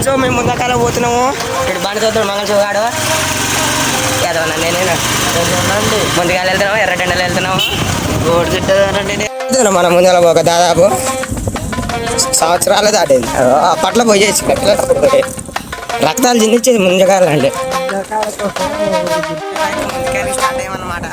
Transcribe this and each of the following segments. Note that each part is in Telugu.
ఫ్రెండ్స్ మేము ముందకాల పోతున్నాము. ఇటు బండి చదువు మంగళ చూగాడు. ఏదన్నా నేనే ముందుగా వెళ్తున్నాము ఎర్రటెండలు వెళ్తున్నాము గోడు చుట్టూ మనం ముందర ఒక దాదాపు సంవత్సరాలు దాటేది. అప్పట్లో పోయేసి రక్తాలు చిందించేది ముందుగాలండి. స్టార్ట్ అయ్యమన్నమాట.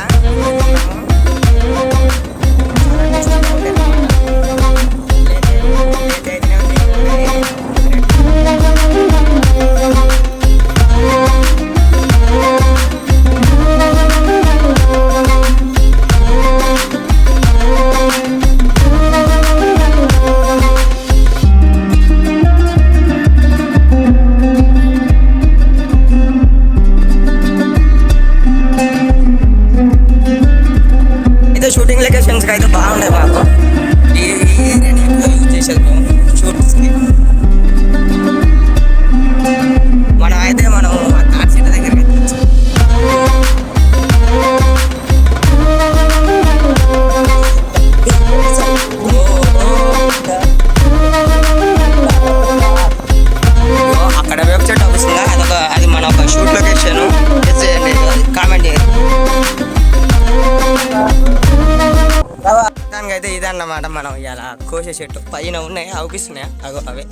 అనమాట మనం ఇలా కోసే చెట్టు. పైన ఉన్నాయి అవుపిస్తున్నాయా అగో అవే.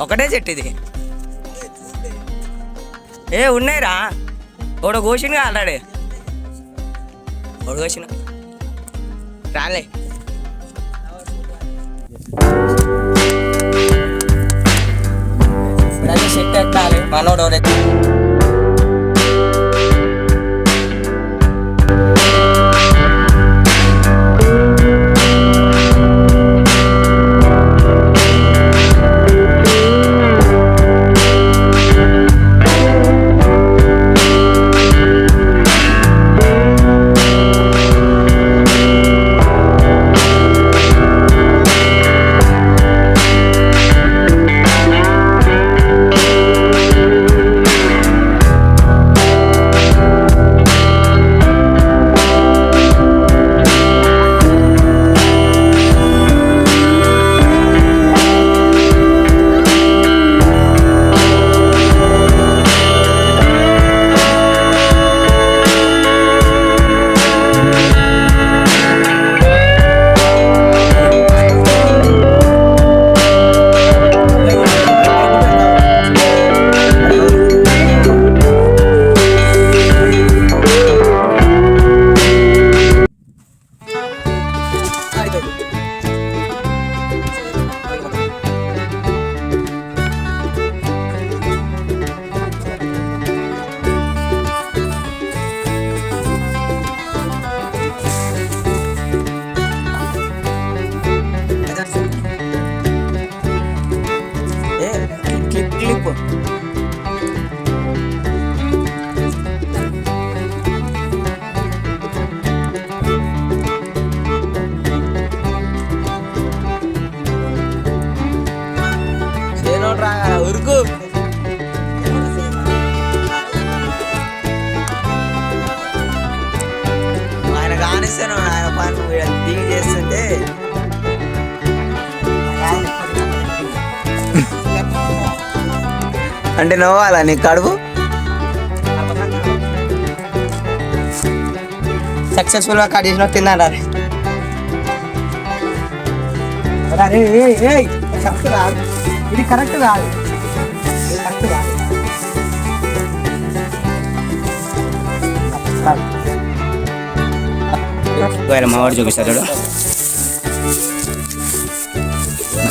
ఒకటే చెట్టు ఇది. ఏ ఉన్నాయిరా. ఒకడు కోసిండు ఆల్రెడీ. ఒకడు కోసిన రాలే. ఇప్పుడైతే చెట్టు ఎక్కాలి మనోడు కానిస్తాను ఆయన వీడు దిగి చేస్తుంటే అంటే నవ్వాలా నీ కడుపు సక్సెస్ఫుల్గా కట్ చేసిన తిన్నారా ఇది కరెక్ట్ కాదు ఇది కరెక్ట్ కాదు వేరే మావాడు చూపిస్తాడు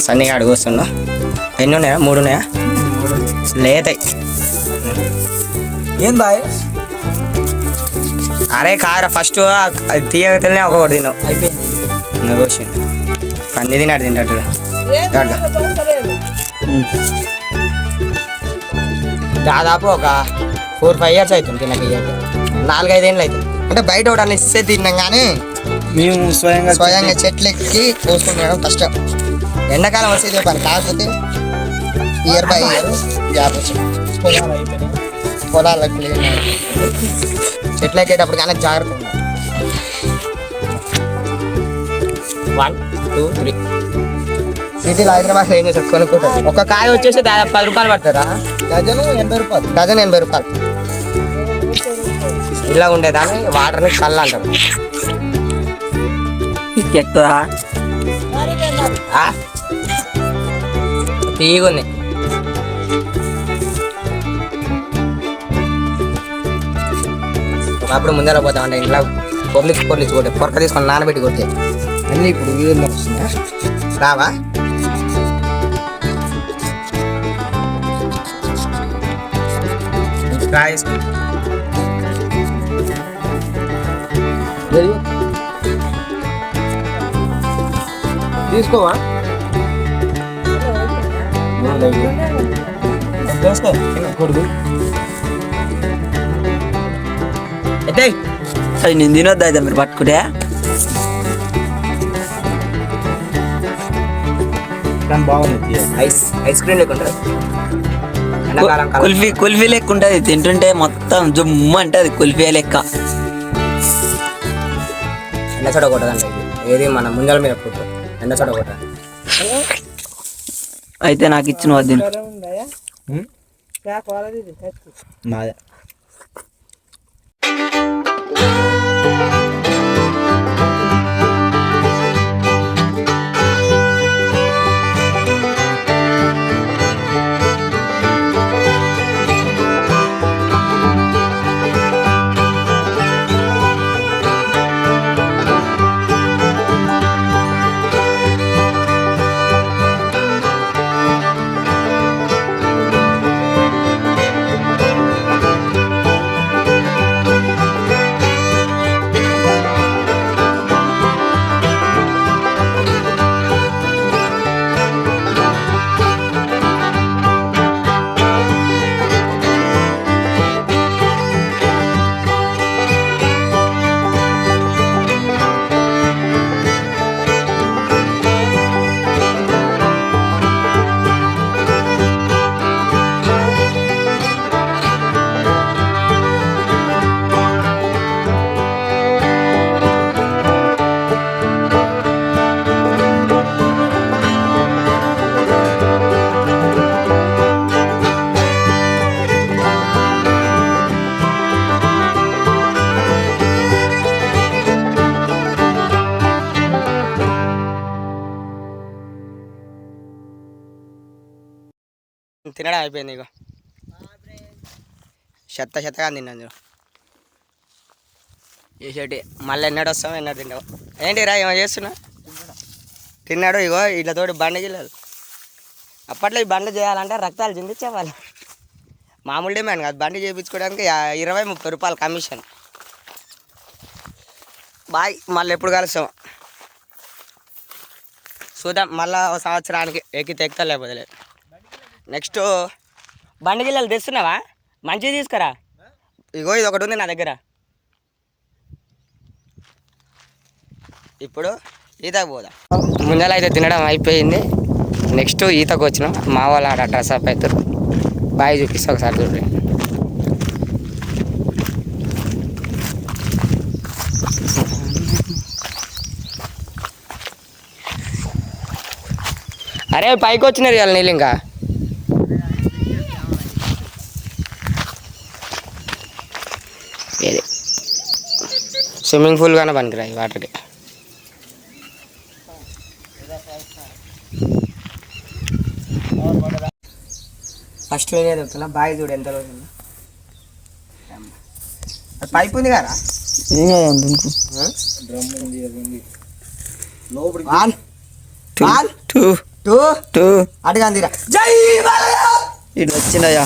సన్నిగా అడుగు వస్తుండో ఎన్ని ఉన్నాయా? మూడు ఉన్నాయా? లేతాయి ఏం బాయ్? అరే కార ఫస్ట్ తీయగతలనే ఒకటి తిన్నావు అయిపోయింది. పంది తిన్నాడు తింటాడు దాదాపు ఒక ఫోర్ ఫైవ్ ఇయర్స్ అవుతుంది తినక నాలుగైదు ఏళ్ళు అవుతుంది. అంటే బయట ఒకటి అన్ని ఇస్తే తిన్నాం కానీ మేము స్వయంగా స్వయంగా చెట్లు ఎక్కి కోసుకుంటున్నాం కష్టం ఎండాకాలం వచ్చేది పని. కాకపోతే ఇయర్ బై ఇయర్ గ్యాప్ వచ్చింది పొలాలు. చెట్లు ఎక్కేటప్పుడు కానీ జాగ్రత్త ఉండాలి. వన్ టూ త్రీ సిటీలో హైదరాబాద్ ఏం చేస్తారు? కొనుక్కుంటారు. ఒక కాయ వచ్చేసి దాదాపు పది రూపాయలు పడతారా? డజను ఎనభై రూపాయలు. డజన్ ఎనభై రూపాయలు. ఇలా ఉండేదాన్ని వాటర్ని కళ్ళు అంటారు. తీగుంది. ఒకప్పుడు ముందర పోతామంటే ఇంట్లో పొర్లిచ్చి పొర్లిచ్చి కొట్టే పొరక తీసుకొని నానబెట్టి కొట్టే. అన్నీ ఇప్పుడు రావా? కాయ తీసుకోవా. అది నేను తినొద్దు అయితే మీరు పట్టుకుంటే. బాగుంది ఐస్ ఐస్ క్రీమ్ లేకుండా. కుల్ఫీ కుల్ఫీ లెక్క ఉంటుంది తింటుంటే మొత్తం జుమ్ము అంటే అది కుల్ఫీ లెక్క. ఇది. ఏది మన ముంజల మీద పుట్టు అయితే నాకు ఇచ్చిన వద్దు నాదే తినడం అయిపోయింది ఇక చెత్త చెత్తగా తిన్నాను చూడు. చేసేటి మళ్ళీ ఎన్నడు వస్తావు ఎన్నడు తింటావు ఏంటి రా ఏమో చేస్తున్నా? తిన్నాడు ఇగో వీళ్ళతోటి బండ గిల్లలు అప్పట్లో ఈ బండ చేయాలంటే రక్తాలు చిందించేవాళ్ళు మామూలు డిమాండ్ కాదు బండి చేయించుకోవడానికి ఇరవై ముప్పై రూపాయలు కమిషన్. బాయ్ మళ్ళీ ఎప్పుడు కలుస్తాం? చూద్దాం మళ్ళా సంవత్సరానికి ఎక్కితే ఎక్కలేకపోతే లేకపోతే లేదు నెక్స్ట్ బండి గిల్లలు తెస్తున్నావా? మంచిగా తీసుకురా. ఇగో ఇది ఒకటి ఉంది నా దగ్గర. ఇప్పుడు ఈతకు పోదాం. ముందర అయితే తినడం అయిపోయింది. నెక్స్ట్ ఈతకు వచ్చినాం. మా వాళ్ళు ఆడ డ్రెస్ అప్ అవుతారు బాయ్ చూపిస్తా ఒకసారి చూడండి అరే పైకి వచ్చినారు ఇవాళ నీళ్ళు ఇంకా. ఇది స్విమ్మింగ్ పూల్ కానీ పనికిరాయి వాటర్కి ఫస్ట్ నేనే చెప్తున్నా బాయ్ చూడు ఎంత రోజు పైప్ ఉంది కదా? One one two. Two. Two. అటుగా అందిరా జై బాలయ్య ఇటు వచ్చిందయ్యా.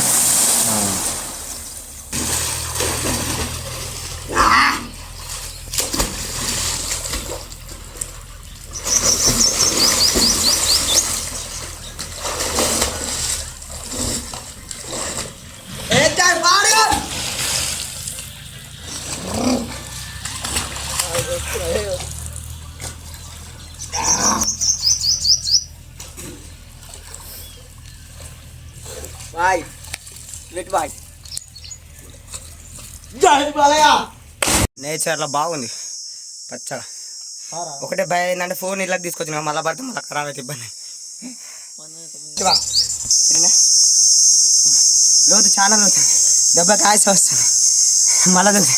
నేచర్లో బాగుంది. పచ్చగా ఒకటే భయం ఏంటంటే ఫోన్ ఇలా తీసుకొచ్చిన మళ్ళా పడితే మళ్ళీ ఖరాబ్ అయితే ఇబ్బంది. లోతు చాలా లోతు. దెబ్బ కాయసి వస్తాను. మళ్ళా తెలుసు